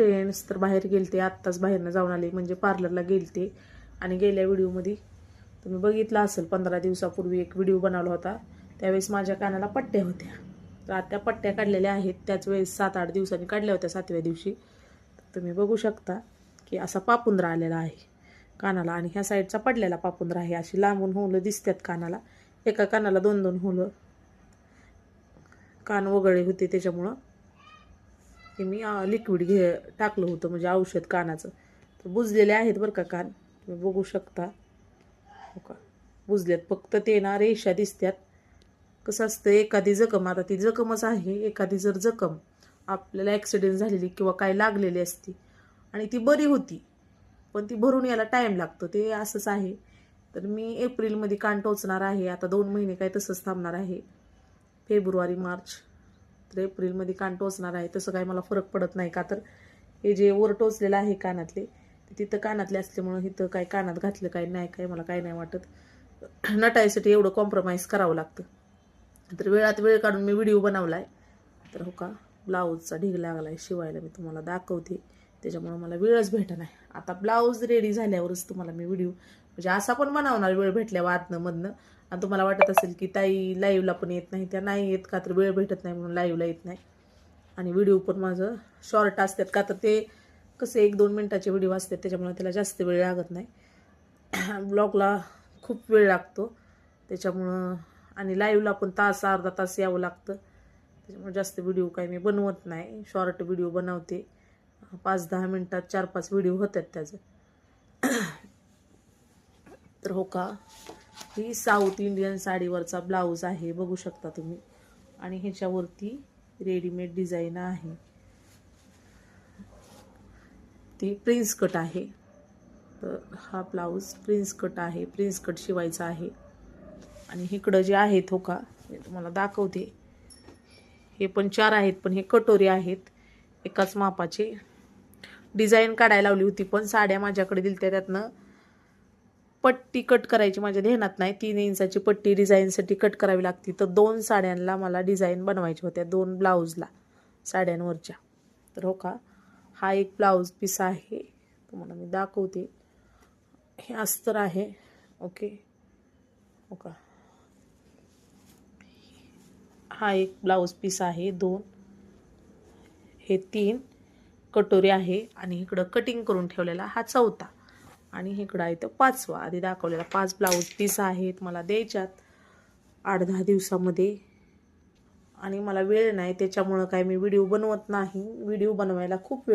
Tense तर बाहेर गेलते आत्ताच बाहेरनं जाऊन आले म्हणजे पार्लरला गेलते. आणि गेल्या व्हिडिओमध्ये तुम्ही बघितला असेल पंधरा दिवसापूर्वी एक व्हिडिओ बनवला होता. त्यावेळेस माझ्या कानाला पट्ट्या होत्या. तर आता त्या पट्ट्या काढलेल्या आहेत. त्याच वेळेस सात आठ दिवसांनी काढल्या होत्या सातव्या दिवशी. तर तुम्ही बघू शकता की असा पापुंद्रा आलेला आहे कानाला. आणि ह्या साईडचा पडलेला पापुंद्रा आहे. अशी लांबून होलं दिसतात कानाला. एका कानाला दोन दोन होलं. कान वगळे होते त्याच्यामुळं. ते मी लिक्विड घे टाकलं होतं म्हणजे औषध कानाचं. तर बुजलेले आहेत बरं का कान. तुम्ही बघू शकता. हो का? बुजलेत. फक्त ते ना रेषा दिसतात कसं असतं एखादी जखम आता ती जखमच आहे एखादी जर जखम आपल्याला ॲक्सिडेंट झालेली किंवा काय लागलेली असती आणि ती बरी होती पण ती भरून यायला टाईम लागतो. ते असंच आहे. तर मी एप्रिलमध्ये कान टोचणार आहे. आता दोन महिने काय तसंच थांबणार आहे. फेब्रुवारी मार्च. तर एप्रिलमध्ये कान टोचणार आहे तसं काही मला फरक पडत नाही का? तर हे जे वर टोचलेलं आहे कानातले ते तिथं कानातले असल्यामुळं इथं काय कानात घातलं काय नाही काय मला काय नाही वाटत. नटायसाठी एवढं कॉम्प्रोमाइज करावं लागतं. तर वेळात वेळ काढून मी व्हिडिओ बनवला आहे तर हो का ब्लाऊजचा ढीग लागला आहे शिवायला मी तुम्हाला दाखवते. त्याच्यामुळं मला वेळच भेटणार नाही. आता ब्लाऊज रेडी झाल्यावरच तुम्हाला मी व्हिडिओ म्हणजे असा पण बनवणार वेळ भेटल्या वादनं मधनं. आणि तुम्हाला वाटत असेल की ताई लाईव्हला पण येत नाही त्या नाही येत का तर वेळ भेटत नाही म्हणून लाईव्हला येत नाही. आणि व्हिडिओ पण माझं शॉर्ट असतात का तर ते कसे एक दोन मिनटाचे व्हिडिओ असतात त्याच्यामुळे त्याला जास्त वेळ लागत नाही. ब्लॉगला खूप वेळ लागतो. त्याच्यामुळं आणि लाईव्हला पण तास अर्धा तास यावं लागतं. त्याच्यामुळे जास्त व्हिडिओ काही मी बनवत नाही. शॉर्ट व्हिडिओ बनवते. पाच दहा मिनटात चार पाच व्हिडिओ होतात त्याचं. तर हो का? ही साऊथ इंडियन साडीवरचा ब्लाऊज आहे बघू शकता तुम्ही. आणि ह्याच्यावरती रेडीमेड डिझाईन आहे. ती प्रिन्स कट आहे. तर हा ब्लाऊज प्रिन्स कट आहे प्रिन्स कट शिवायचा आहे. आणि इकडं जे आहे थोका हे तुम्हाला दाखवते. हे पण चार आहेत पण हे कटोरी आहेत. एकाच मापाचे. डिझाईन काढायला लावली होती पण साड्या माझ्याकडे दिलत्या त्यातनं. पट्टी कट करायची माझ्या ध्यानात नाही. तीन इंचाची पट्टी डिझाईनसाठी कट करावी लागती. तर दोन साड्यांना मला डिझाईन बनवायची होत्या. दोन ब्लाऊजला साड्यांवरच्या. तर हो का? हा एक ब्लाऊज पीस आहे. तुम्हाला मी दाखवते. हे अस्तर आहे. ओके? हो का? हा एक ब्लाऊज पीस आहे. दोन. हे तीन कटोरी आहे. आणि इकडं कटिंग करून ठेवलेला हा चौथा. आणि इकडं इथं पाचवा. आधी दाखवलेला पाच ब्लाऊज पीस आहेत मला द्यायच्यात. आठ दहा दिवसामध्ये. आणि मला वेळ नाही त्याच्यामुळं काय मी व्हिडिओ बनवत नाही. व्हिडिओ बनवायला खूप वेळ